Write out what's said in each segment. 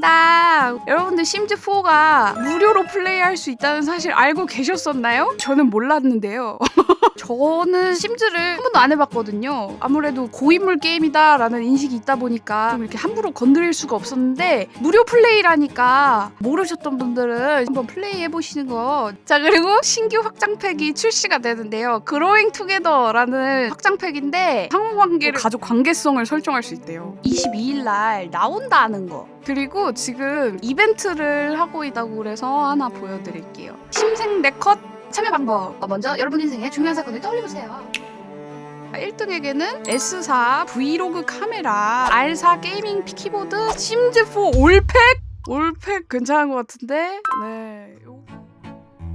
반갑습니다. 여러분들 심즈4가 무료로 플레이할 수 있다는 사실 알고 계셨었나요? 저는 몰랐는데요. 저는 심즈를 한 번도 안 해봤거든요. 아무래도 고인물 게임이다라는 인식이 있다 보니까 좀 이렇게 함부로 건드릴 수가 없었는데 무료 플레이라니까 모르셨던 분들은 한번 플레이 해보시는 거. 자 그리고 신규 확장팩이 출시가 되는데요. 그로잉 투게더라는 확장팩인데 상호 관계를 가족 관계성을 설정할 수 있대요. 22일 날 나온다는 거. 그리고 지금 이벤트를 하고 있다고 그래서 하나 보여드릴게요. 심생 네컷 참여 방법. 먼저 여러분 인생의 중요한 사건을 떠올려보세요. 1등에게는 S4 브이로그 카메라, R4 게이밍 키보드, 심즈4 올팩? 올팩 괜찮은 것 같은데? 네. 요-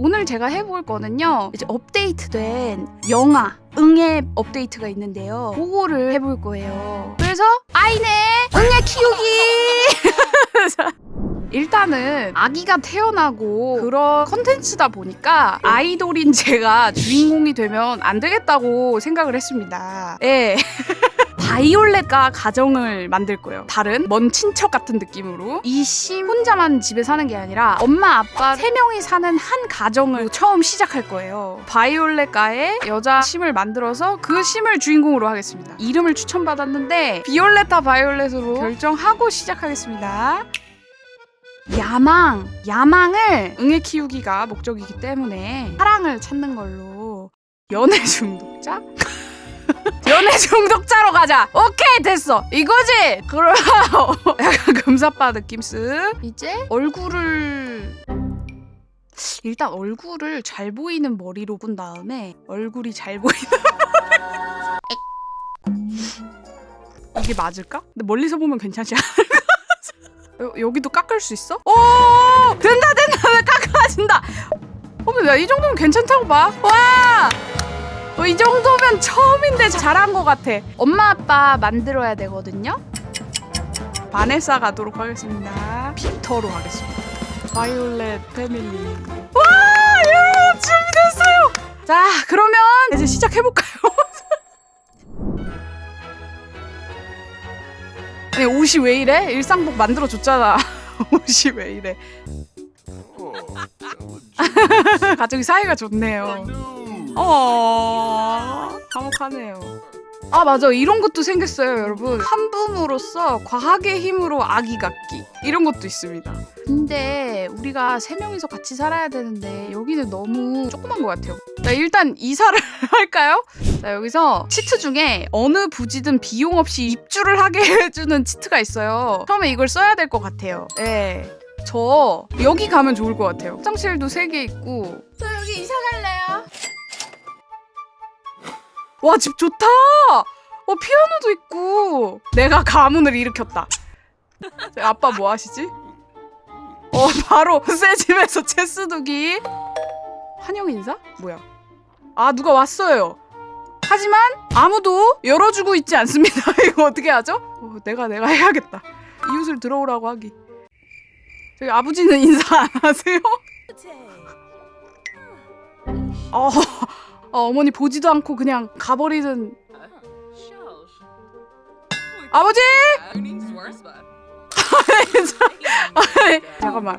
오늘 제가 해볼 거는요, 이제 업데이트된 영화, 응애 업데이트가 있는데요. 그거를 해볼 거예요. 그래서, 아이네! 응애 키우기! 일단은 아기가 태어나고 그런 컨텐츠다 보니까 아이돌인 제가 주인공이 되면 안 되겠다고 생각을 했습니다. 예. 바이올렛과 가정을 만들 거예요. 다른 먼 친척 같은 느낌으로. 이심 혼자만 집에 사는 게 아니라 엄마, 아빠 세 명이 사는 한 가정을 처음 시작할 거예요. 바이올렛과의 여자 심을 만들어서 그 심을 주인공으로 하겠습니다. 이름을 추천받았는데 비올레타 바이올렛으로 결정하고 시작하겠습니다. 야망, 야망을 응애 키우기가 목적이기 때문에 사랑을 찾는 걸로 연애 중독자? 연애 중독자로 가자. 오케이 됐어. 이거지. 그럼 약간 금사빠 느낌 쓱. 이제 얼굴을 일단 얼굴을 잘 보이는 머리로 군 다음에 얼굴이 잘 보이는 이게 맞을까? 근데 멀리서 보면 괜찮지 않을까? 여, 여기도 깎을 수 있어? 오 된다 된다. 왜 깎아진다? 어머 나이 정도면 괜찮다고 봐. 와! 어, 이 정도면 처음인데 잘한 것 같아. 엄마 아빠 만들어야 되거든요? 바네사 가도록 하겠습니다. 빅터로 하겠습니다. 바이올렛 패밀리. 와 여러분 준비됐어요. 자 그러면 이제 시작해볼까요? 아니 옷이 왜 이래? 일상복 만들어 줬잖아. 옷이 왜 이래? 가족이 사이가 좋네요. 어 화목하네요 아 맞아. 이런 것도 생겼어요 여러분. 한붐으로써 과학의 힘으로 아기 갖기. 이런 것도 있습니다. 근데 우리가 세 명이서 같이 살아야 되는데 여기는 너무 조그만 것 같아요. 자 일단 이사를 할까요? 자 여기서 치트 중에 어느 부지든 비용 없이 입주를 하게 해주는 치트가 있어요. 처음에 이걸 써야 될 것 같아요. 네. 저 여기 가면 좋을 것 같아요. 화장실도 세 개 있고. 저 여기 이사 갈래요 와 집 좋다! 어 피아노도 있고. 내가 가문을 일으켰다. 아빠 뭐 하시지? 어 바로 새 집에서 체스 두기. 환영 인사? 뭐야? 아 누가 왔어요. 하지만 아무도 열어주고 있지 않습니다. 이거 어떻게 하죠? 어, 내가 내가 해야겠다. 이웃을 들어오라고 하기. 저희 아버지는 인사 안 하세요? 어, 어, 어머니 보지도 않고 그냥 가버리는 아버지! 잠깐만.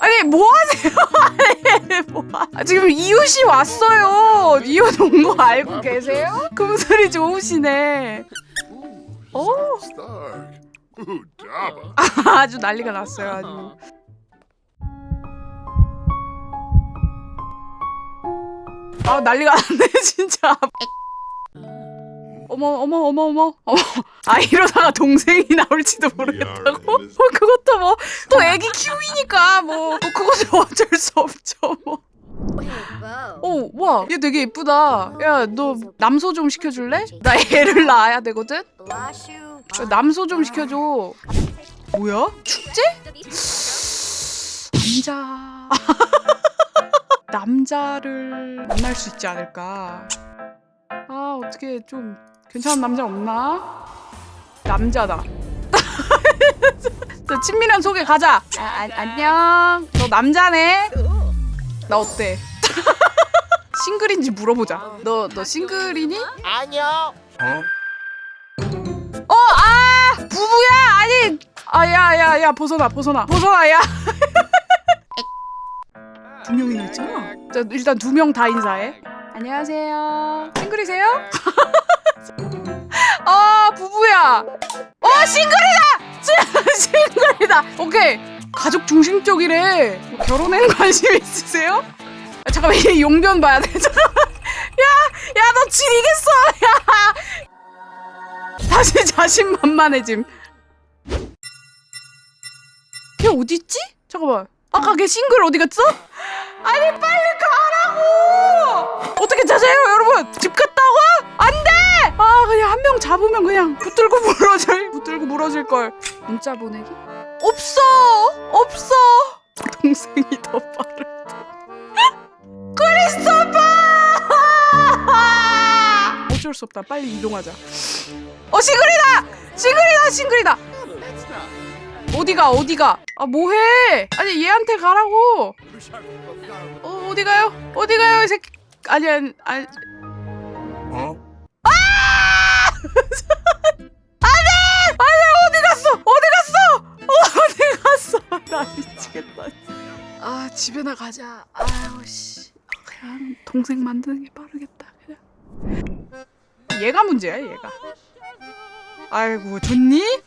아니 뭐 하세요? 아니 뭐 하... 지금 이웃이 왔어요. 이웃 온 거 알고 계세요? 금슬이 좋으시네. 오. Daba. 아주 난리가 났어요. 아주. 아 난리가 났네 진짜. 어머 어머 어머 어머 어머 아 이러다가 동생이 나올지도 모르겠다고? 어, 그것도 뭐 또 애기 키우기니까 뭐, 뭐 그것은 어쩔 수 없죠 뭐. 오, 와, 얘 되게 예쁘다. 야, 너 남소 좀 시켜줄래? 나 애를 낳아야 되거든. 야, 남소 좀 시켜줘. 뭐야? 축제? 남자. 남자를 만날 수 있지 않을까? 아, 어떻게 좀 괜찮은 남자 없나? 남자다. 자, 친밀한 소개 가자. 아, 아, 안녕. 너 남자네. 나 어때? 싱글인지 물어보자. 너 너 싱글이니? Huh? 어, 아, 부부야. 아니, 아 야 야 야 벗어나 벗어나 벗어나 야. 두 명이나 있잖아. 자 일단 두 명 다 인사해. 안녕하세요. 싱글이세요? 아 부부야. 어 싱글이다. 싱- 싱글이다. 오케이. 가족 중심적이래. 뭐 결혼에 관심 있으세요? 아, 잠깐만 얘 용변 봐야 돼. 잠깐만. 야 야 너 지리겠어. 야. 다시 자신만만해짐. 걔 어디 있지? 잠깐만. 아까 걔 싱글 어디 갔어? 아니 빨리 가라고! 어떻게 찾아요, 여러분? 집 갔다고? 안 돼! 아 그냥 한 명 잡으면 그냥 붙들고 물어질 붙들고 물어질 걸. 문자 보내기? 없어, 없어. 동생이 더 빠르다. 크리스토퍼! 어쩔 수 없다. 빨리 이동하자. 어 싱글이다! 싱글이다! 싱글이다! 어디가 어디가? 아 뭐해? 아니 얘한테 가라고. 어 어디 가요? 어디 가요 이 새끼? 아니 아니 아니. Huh? 어디 갔어? 어디 갔어? 어디 갔어? 나 미치겠다. 아 집에나 가자. 아유 씨. 그냥 동생 만드는 게 빠르겠다. 그냥. 얘가 문제야 얘가. 아이고 좋니?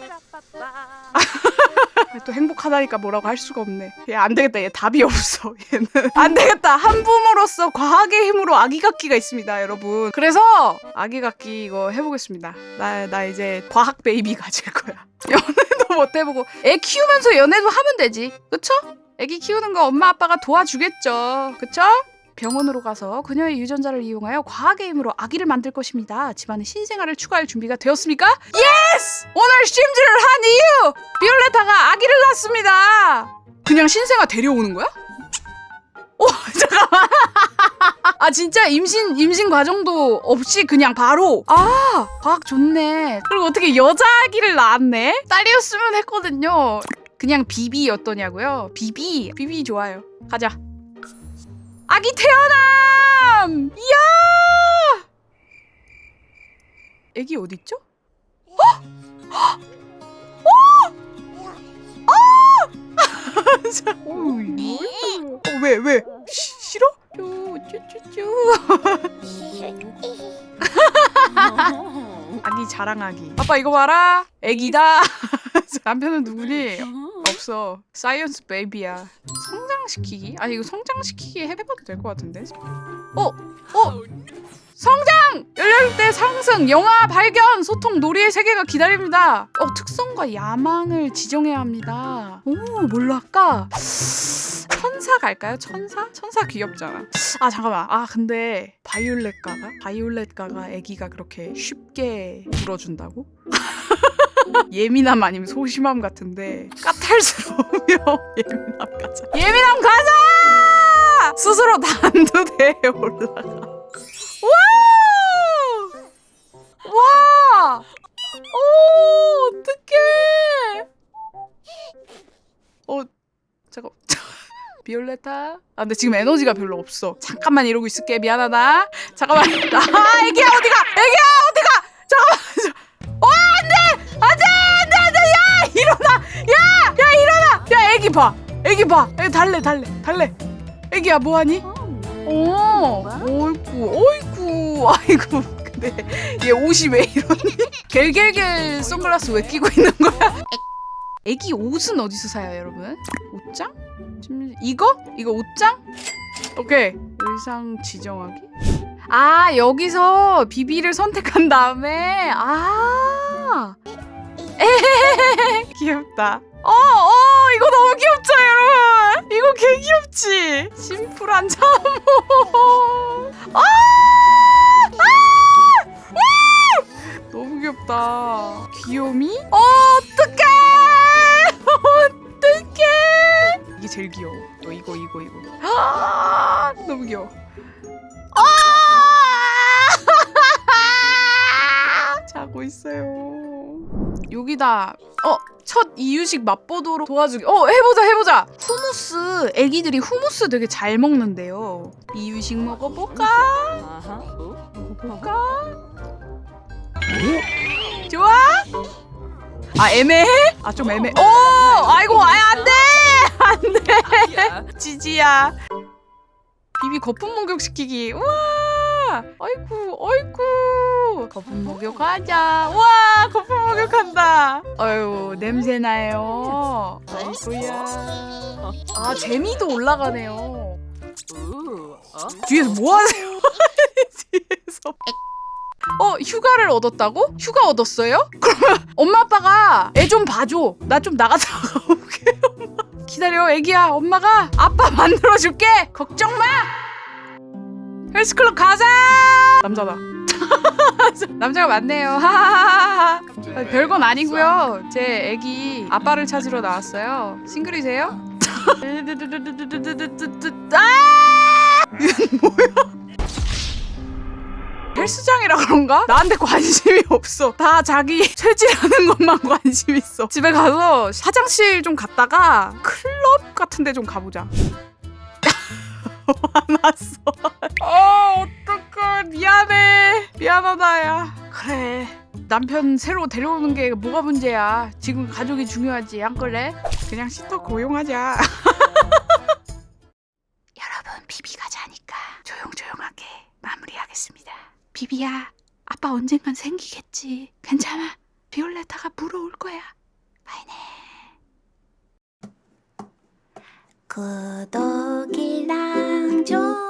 또 행복하다니까 뭐라고 할 수가 없네. 얘 안 되겠다. 얘 답이 없어. 얘는 안 되겠다. 한 부모로서 과학의 힘으로 아기 갖기가 있습니다, 여러분. 그래서 아기 갖기 이거 해보겠습니다. 나 나 이제 과학 베이비 가질 거야. 연애도 못 해보고 애 키우면서 연애도 하면 되지. 그쵸? 애기 키우는 거 엄마 아빠가 도와주겠죠. 그쵸? 병원으로 가서 그녀의 유전자를 이용하여 과학의 힘으로 아기를 만들 것입니다. 집안에 신생아를 추가할 준비가 되었습니까? 예스! 오늘 심즈를 한 이유! 비올레타가 아기를 낳습니다. 그냥 신생아 데려오는 거야? 오 잠깐만. 아 진짜 임신 임신 과정도 없이 그냥 바로 아 과학 좋네. 그리고 어떻게 여자 아기를 낳았네? 딸이었으면 했거든요. 그냥 비비였더냐고요? 비비 비비 좋아요. 가자. 아기 태어남! 이야! 애기 어디 있죠? 자, 어우, 이거 어, 왜, 왜? 시, 싫어? 쭈쭈쭈쭈. 아기 자랑하기. 아빠 이거 봐라. 애기다. 남편은 누구니? 없어. 사이언스 베이비야. 성 장시키기? 아니 이거 성장시키기 해봐도 될 것 같은데. 어, 어. 성장! 연령대 상승, 영화 발견, 소통, 놀이의 세계가 기다립니다. 어, 특성과 야망을 지정해야 합니다. 오, 뭘로 할까? 천사 갈까요? 천사? 천사 귀엽잖아. 아, 잠깐만. 아, 근데 바이올렛 가가? 바이올렛 가가 아기가 그렇게 쉽게 울어준다고? 예민함 아니면 소심함 같은데 까탈스러우며 예민함 가자. 예민함 가자! 스스로 단두대에 올라가. 와! 와! 오, 어떡해! 어, 잠깐. 비올레타? 아, 근데 지금 에너지가 별로 없어. 잠깐만 이러고 있을게. 미안하다. 잠깐만. 아, 애기야, 어디가? 애기야, 어디가? 잠깐만. 애기 봐! 애기 봐! 애기 달래, 달래, 달래. 애기야, 뭐하니? 어, 어이구, 어이구, 아이고. 근데 얘 옷이 왜 이러니? 겔겔겔 선글라스 왜 끼고 있는 거야? 애기 옷은 어디서 사요, 여러분? 옷장? 이거? 이거 옷장? 오케이. 의상 지정하기. 아, 여기서 비비를 선택한 다음에 아. 에헤헤헤. 귀엽다. 어, 너무 귀엽죠, 여러분? 이거 개 귀엽지? 심플한 잠옷. 아! 아! 우! 너무 귀엽다. 귀요미? 어, 어떡해! 어떡해! 이게 제일 귀여워. 어, 이거, 이거, 이거. 아! 너무 귀여워. 아! 자고 있어요. 여기다 어, 첫 이유식 맛보도록 도와주기. 어, 해보자, 해보자. 후무스. 애기들이 후무스 되게 잘 먹는데요. 이유식 먹어볼까? 먹어볼까? 좋아? 아 애매해? 아 좀 애매. 오 아이고 아예 안돼 안돼 지지야. 비비 거품 목욕시키기. 우와 아이고 아이 고 거품 목욕하자. 우와 거품 목욕한다. 아유 냄새 나요. 아이고야. 아 재미도 올라가네요. 뒤에서 뭐 하세요? 뒤에서. 어 휴가를 얻었다고? 휴가 얻었어요? 그러면 엄마 아빠가 애 좀 봐줘. 나 좀 나갔다 올게. 엄마. 기다려 애기야. 엄마가 아빠 만들어줄게. 걱정 마. 헬스클럽 가자. 남자다. 남자가 많네요. 하하하하. 아, 별건 아니고요. 제 애기 아빠를 찾으러 나왔어요. 싱글이세요? 아! 이건 뭐야? 헬스장이라 그런가? 나한테 관심이 없어. 다 자기 쇠질하는 것만 관심 있어. 집에 가서 화장실 좀 갔다가 클럽 같은 데 좀 가보자. 화났어. 어, 어떡해. 미안하다, 야. 그래. 남편 새로 데려오는 게 뭐가 문제야. 지금 가족이 중요하지, 안 그래? 그냥 시터 고용하자. 여러분, 비비가 자니까 조용조용하게 마무리하겠습니다. 비비야, 아빠 언젠간 생기겠지. 괜찮아. 비올레타가 물어올 거야. 바이네. 구독이랑 좋아요는